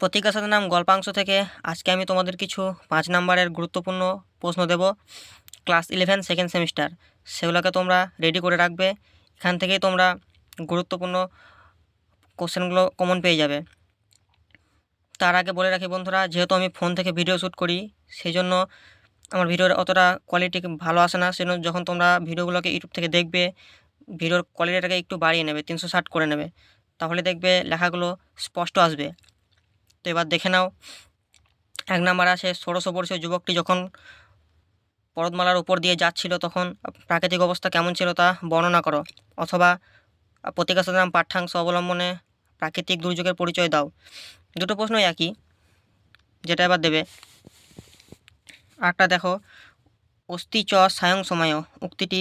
প্রতিজ্ঞা সাথে নাম গল্পাংশ থেকে আজকে আমি তোমাদের কিছু পাঁচ নাম্বারের গুরুত্বপূর্ণ প্রশ্ন দেব। ক্লাস ইলেভেন সেকেন্ড সেমিস্টার সেগুলোকে তোমরা রেডি করে রাখবে। এখান থেকেই তোমরা গুরুত্বপূর্ণ কোশ্চেনগুলো কমন পেয়ে যাবে। তার আগে বলে রাখি বন্ধুরা, যেহেতু আমি ফোন থেকে ভিডিও শ্যুট করি সেই জন্য আমার ভিডিওর অতটা কোয়ালিটি ভালো আসে না। সেজন্য যখন তোমরা ভিডিওগুলোকে ইউটিউব থেকে দেখবে ভিডিওর কোয়ালিটিটাকে একটু বাড়িয়ে নেবে, তিনশো ষাট করে নেবে, তাহলে দেখবে লেখাগুলো স্পষ্ট আসবে। এবার দেখে নাও। এক নাম্বার আছে ষোড়শ বর্ষীয় যুবকটি যখন পর্বতমালার উপর দিয়ে যাচ্ছিল তখন প্রাকৃতিক অবস্থা কেমন ছিল তা বর্ণনা করো। অথবা প্রতিকাশ নাম পাঠ্যাংশ অবলম্বনে প্রাকৃতিক দুর্যোগের পরিচয় দাও। দুটো প্রশ্নই একই, যেটা এবার দেবে। আরেকটা দেখো, অস্থি চ সায়ং সময়, উক্তিটি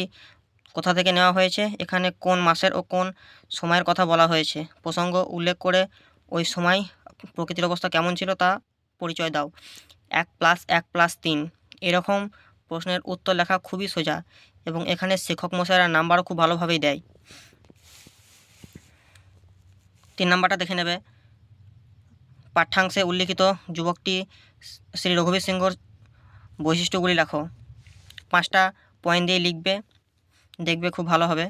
কোথা থেকে নেওয়া হয়েছে? এখানে কোন মাসের ও কোন সময়ের কথা বলা হয়েছে? প্রসঙ্গ উল্লেখ করে ওই সময় প্রকৃতির অবস্থা কেমন ছিল তা পরিচয় দাও। এক প্লাস এক প্লাস তিন। এরকম প্রশ্নের উত্তর লেখা খুবই সোজা এবং এখানে শিক্ষক মশাইরা নাম্বারও খুব ভালোভাবেই দেয়। তিন নাম্বারটা দেখে নেবে। পাঠ্যাংশে উল্লিখিত যুবকটি শ্রী রঘুবীর সিংহর বৈশিষ্ট্যগুলি লেখো। পাঁচটা পয়েন্ট দিয়ে লিখবে, দেখবে খুব ভালো হবে।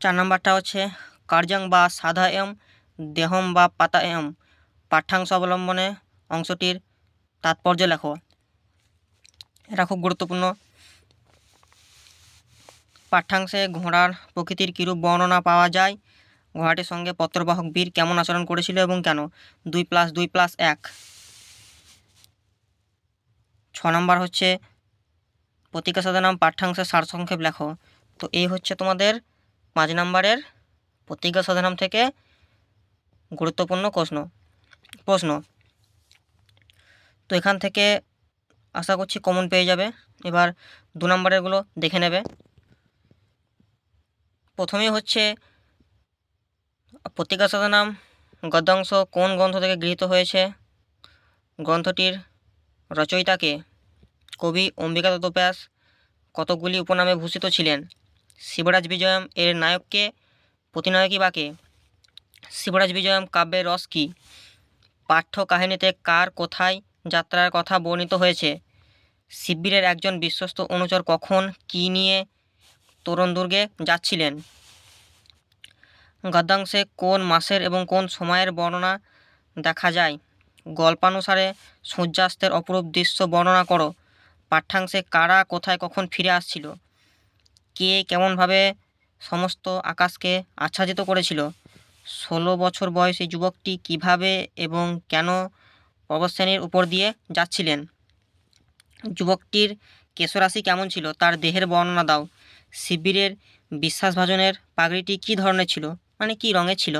চার নম্বরটা হচ্ছে কার্যং বা সাধা এম, দেহম বা পাতা এম পাঠ্যাংশ অবলম্বনে অংশটির তাৎপর্য লেখো। এটা খুব গুরুত্বপূর্ণ। পাঠ্যাংশে ঘোড়ার প্রকৃতির কিরূপ বর্ণনা পাওয়া যায়? ঘোড়াটির সঙ্গে পত্রবাহক বীর কেমন আচরণ করেছিল এবং কেন? দুই প্লাস দুই প্লাস এক। ছ নম্বর হচ্ছে প্রতিকা সাধারণ পাঠ্যাংশের সারসংক্ষেপ লেখো। তো এই হচ্ছে তোমাদের পাঁচ নম্বরের প্রতিজ্ঞা সাধারণ থেকে গুরুত্বপূর্ণ প্রশ্ন প্রশ্ন। তো এখান থেকে আশা করছি কমন পেয়ে যাবে। এবার দু নম্বরেরগুলো দেখে নেবে। প্রথমেই হচ্ছে প্রতিকা সাধনাম গদ্যাংশ কোন গ্রন্থ থেকে গৃহীত হয়েছে? গ্রন্থটির রচয়িতাকে কবি অম্বিকা দত্ত ব্যাস কতকগুলি উপনামে ভূষিত ছিলেন? শিবরাজ বিজয়ম এর নায়ককে প্রতিনায়কই বাকে শিবরাজ বিজয়ম কাব্যের রস কি? পাঠ্য কাহিনীতে কার কোথায় যাত্রার কথা বর্ণিত হয়েছে? শিবিরের একজন বিশ্বস্ত অনুচর কখন, কী নিয়ে তরুণ দুর্গে যাচ্ছিলেন? গদ্যাংশে কোন মাসের এবং কোন সময়ের বর্ণনা দেখা যায়? গল্পানুসারে সূর্যাস্তের অপরূপ দৃশ্য বর্ণনা করো। পাঠ্যাংশে কারা কোথায় কখন ফিরে আসছিল? কে কেমনভাবে সমস্ত আকাশকে আচ্ছাদিত করেছিল। ষোলো বছর বয়সী যুবকটি কীভাবে এবং কেন পর্বতশ্রেণীর উপর দিয়ে যাচ্ছিলেন? যুবকটির কেশরাশি কেমন ছিল? তার দেহের বর্ণনা দাও। শিবিরের বিশ্বাসভাজনের পাগড়িটি কী ধরনের ছিল? মানে কী রঙের ছিল?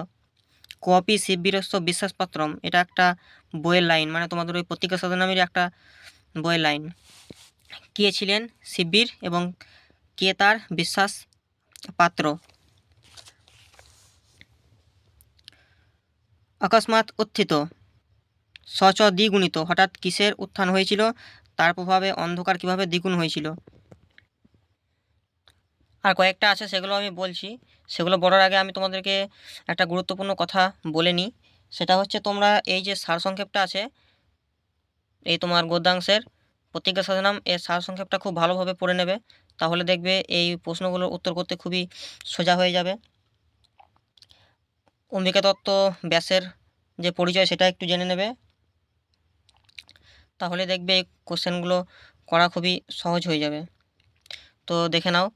কপি শিবিরস্ব বিশ্বাসপত্রম। এটা একটা বইয়ের লাইন। মানে তোমাদের ওই প্রতিজ্ঞা সাধনামের একটা বইয়ের লাইন। কে ছিলেন শিবির এবং কে তার বিশ্বাস পাত্র। অকস্মাৎ উত্থিত। সচ দ্বিগুণিত। হঠাৎ কিসের উত্থান হয়েছিল? তার প্রভাবে অন্ধকার কীভাবে দ্বিগুণ হয়েছিল? আর কয়েকটা আছে, সেগুলো আমি বলছি। সেগুলো বলার আগে আমি তোমাদেরকে একটা গুরুত্বপূর্ণ কথা বলে নিই। সেটা হচ্ছে তোমরা এই যে সারসংক্ষেপটা আছে, এই তোমার গদ্যাংশের প্রতিজ্ঞা সাধনাম এর সারসংক্ষেপটা খুব ভালোভাবে পড়ে নেবে। তাহলে দেখবে এই প্রশ্নগুলোর উত্তর করতে খুবই সোজা হয়ে যাবে। অম্বিকা দত্ত ব্যাসের যে পরিচয় সেটা একটু জেনে নেবে। তাহলে দেখবে এই কোশ্চেনগুলো করা খুবই সহজ হয়ে যাবে। তো দেখে নাও,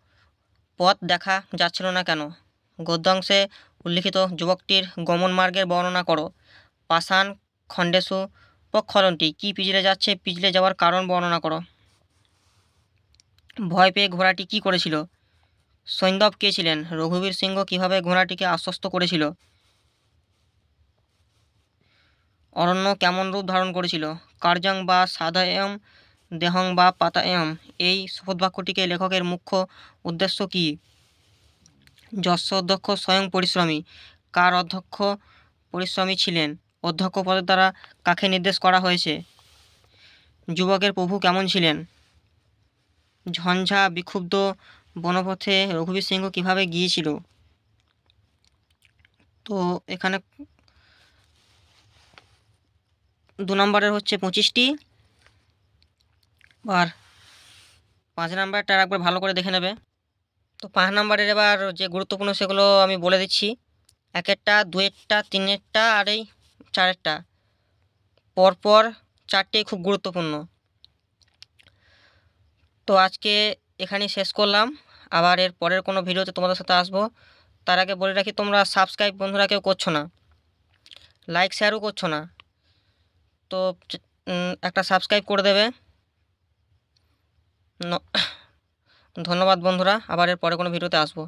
পথ দেখা যাচ্ছিল না কেন? গদ্যাংশে উল্লিখিত যুবকটির গমন মার্গের বর্ণনা করো। পাষাণ খণ্ডেশু পক্ষরণটি কী পিছলে যাচ্ছে? পিছলে যাওয়ার কারণ বর্ণনা করো। ভয় পেয়ে ঘোড়াটি কী করেছিল? সৈন্দব কে ছিলেন? রঘুবীর সিংহ কীভাবে ঘোড়াটিকে আশ্বস্ত করেছিল? অরণ্য কেমন রূপ ধারণ করেছিল? কার্যং বা সাধায়ম, দেহং বা পাতায়ম? এই শপথ বাক্যটিকে লেখকের মুখ্য উদ্দেশ্য কী? যশ অধ্যক্ষ স্বয়ং পরিশ্রমী। কার অধ্যক্ষ পরিশ্রমী ছিলেন? অধ্যক্ষ পদের দ্বারা কাকে নির্দেশ করা হয়েছে? যুবকের প্রভু কেমন ছিলেন? ঝঞ্ঝা বিক্ষুব্ধ বনপথে রঘুবীর সিংহ কীভাবে গিয়েছিল? তো এখানে দু নম্বরের হচ্ছে পঁচিশটি। আর পাঁচ নাম্বারটা একবার ভালো করে দেখে নেবে। তো পাঁচ নাম্বারের এবার যে গুরুত্বপূর্ণ সেগুলো আমি বলে দিচ্ছি। একেরটা দুয়েরটা তিনেরটা আর এই চারেরটা। পরপর চারটেই খুব গুরুত্বপূর্ণ। তো আজকে এখানেই শেষ করলাম। আবার এর পরের কোনো ভিডিওতে তোমাদের সাথে আসব। তার আগে বলে রাখি, তোমরা সাবস্ক্রাইব বন্ধুরা কেউ করছ না। লাইক শেয়ারও করছ না। তো একটা সাবস্ক্রাইব করে দেবে। ধন্যবাদ বন্ধুরা। আবার এর পরে কোনো ভিডিওতে আসব।